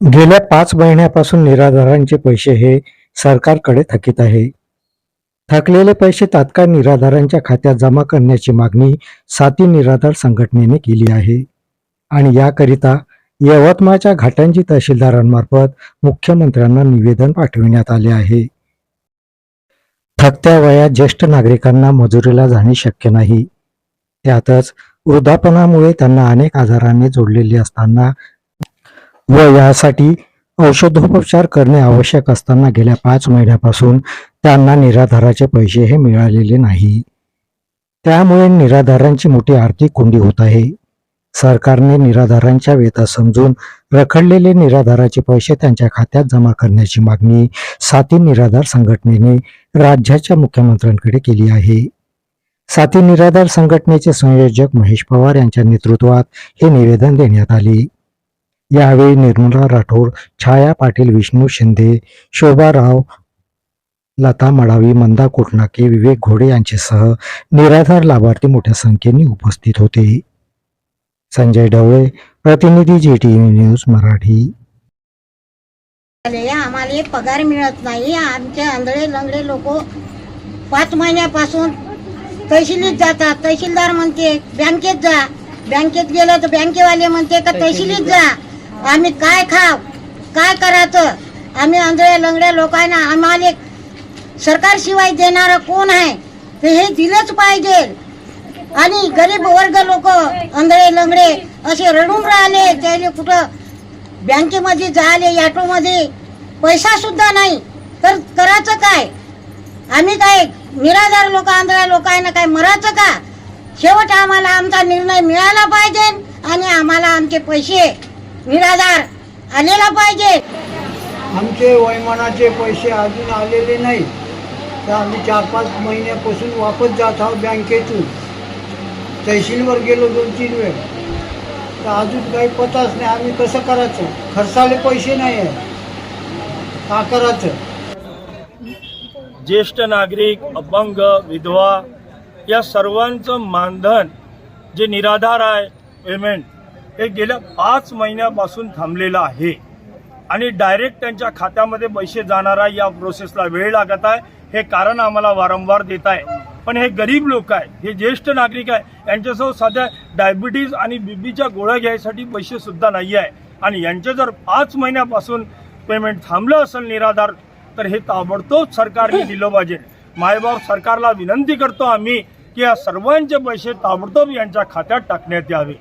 गेल्या पाच महिन्यापासून निराधारांचे पैसे हे सरकारकडे थकीत आहे. थकलेले पैसे तात्काळ निराधारांच्या खात्यात जमा करण्याची मागणी साती निराधार संघटनेने केली आहे. आणि याकरिता यवतमाळच्या घाटांची तहसीलदारांमार्फत मुख्यमंत्र्यांना निवेदन पाठविण्यात आले आहे. थकत्या वयात ज्येष्ठ नागरिकांना मजुरीला जाणे शक्य नाही. त्यातच वृद्धापनामुळे त्यांना अनेक आजारांनी जोडलेले असताना व यासाठी औषधोपचार करणे आवश्यक असताना गेल्या पाच महिन्यापासून त्यांना निराधाराचे पैसे हे मिळालेले नाही. त्यामुळे निराधारांची मोठी आर्थिक कोंडी होत आहे. सरकारने निराधारांच्या वेता समजून रखडलेले निराधाराचे पैसे त्यांच्या खात्यात जमा करण्याची मागणी साती निराधार संघटनेने राज्याच्या मुख्यमंत्र्यांकडे केली आहे. साती निराधार संघटनेचे संयोजक महेश पवार यांच्या नेतृत्वात हे निवेदन देण्यात आले. यावेळी निर्मला राठोड छाया पाटील विष्णू शिंदे शोभा राव लता मडावी मंदा कोटनाके विवेक घोडे यांच्यासह निराधार लाभार्थी मोठ्या संख्येने उपस्थित होते. संजय ढवळे प्रतिनिधी जी टी न्यूज मराठी. आम्हाला पगार मिळत नाही. आमचे आंधळे लंगडे लोक पाच महिन्यापासून तहसीलीत जातात. तहसीलदार म्हणते बँकेत जा. बँकेत गेलं तर बँकेवाले म्हणते का तहसीलीत जा. आम्ही काय खाव काय करायचं? आम्ही आंधळे लंगड्या लोकांना आम्हाला सरकारशिवाय देणारं कोण आहे? ते हे दिलंच पाहिजे. आणि गरीब वर्ग लोक आंधळे लंगडे असे रडून राहिले. त्याले कुठं बँकेमध्ये जायले ऑटोमध्ये? पैसा सुद्धा नाही. तर करायचं काय? आम्ही काय निराधार लोक आंधळ्या लोकांना काय मरायचं का? शेवट आम्हाला आमचा निर्णय मिळाला पाहिजे आणि आम्हाला आमचे पैसे निराधार आलेला पाहिजे. आमचे वैमानाचे पैसे अजून आलेले नाही तर आम्ही चार पाच महिन्यापासून वापस जात आहोत बँकेतून. तहसीलवर गेलो दोन तीन वेळ. तर अजून काही पताच नाही. आम्ही कसं करायचं? खर्चाले पैसे नाही आहे का करायचं? ज्येष्ठ नागरिक अपंग विधवा या सर्वांचं मानधन जे निराधार आहे पेमेंट हे गेल्या पाच महिन्यापासून थांबलेलं आहे. आणि डायरेक्ट त्यांच्या खात्यामध्ये पैसे जाणारा या प्रोसेसला वेळ लागत आहे. हे कारण आम्हाला वारंवार देत आहे. पण हे गरीब लोक आहे हे ज्येष्ठ नागरिक आहे यांच्यासह साध्या डायबिटीज आणि बीबीच्या गोळ्या घ्यायसाठी पैसेसुद्धा नाही आहे. आणि यांचे जर पाच महिन्यापासून पेमेंट थांबलं असेल निराधार तर हे ताबडतोब सरकारने दिलं पाहिजे. मायबाप सरकारला विनंती करतो आम्ही की या सर्वांचे पैसे ताबडतोब यांच्या खात्यात टाकण्यात यावे.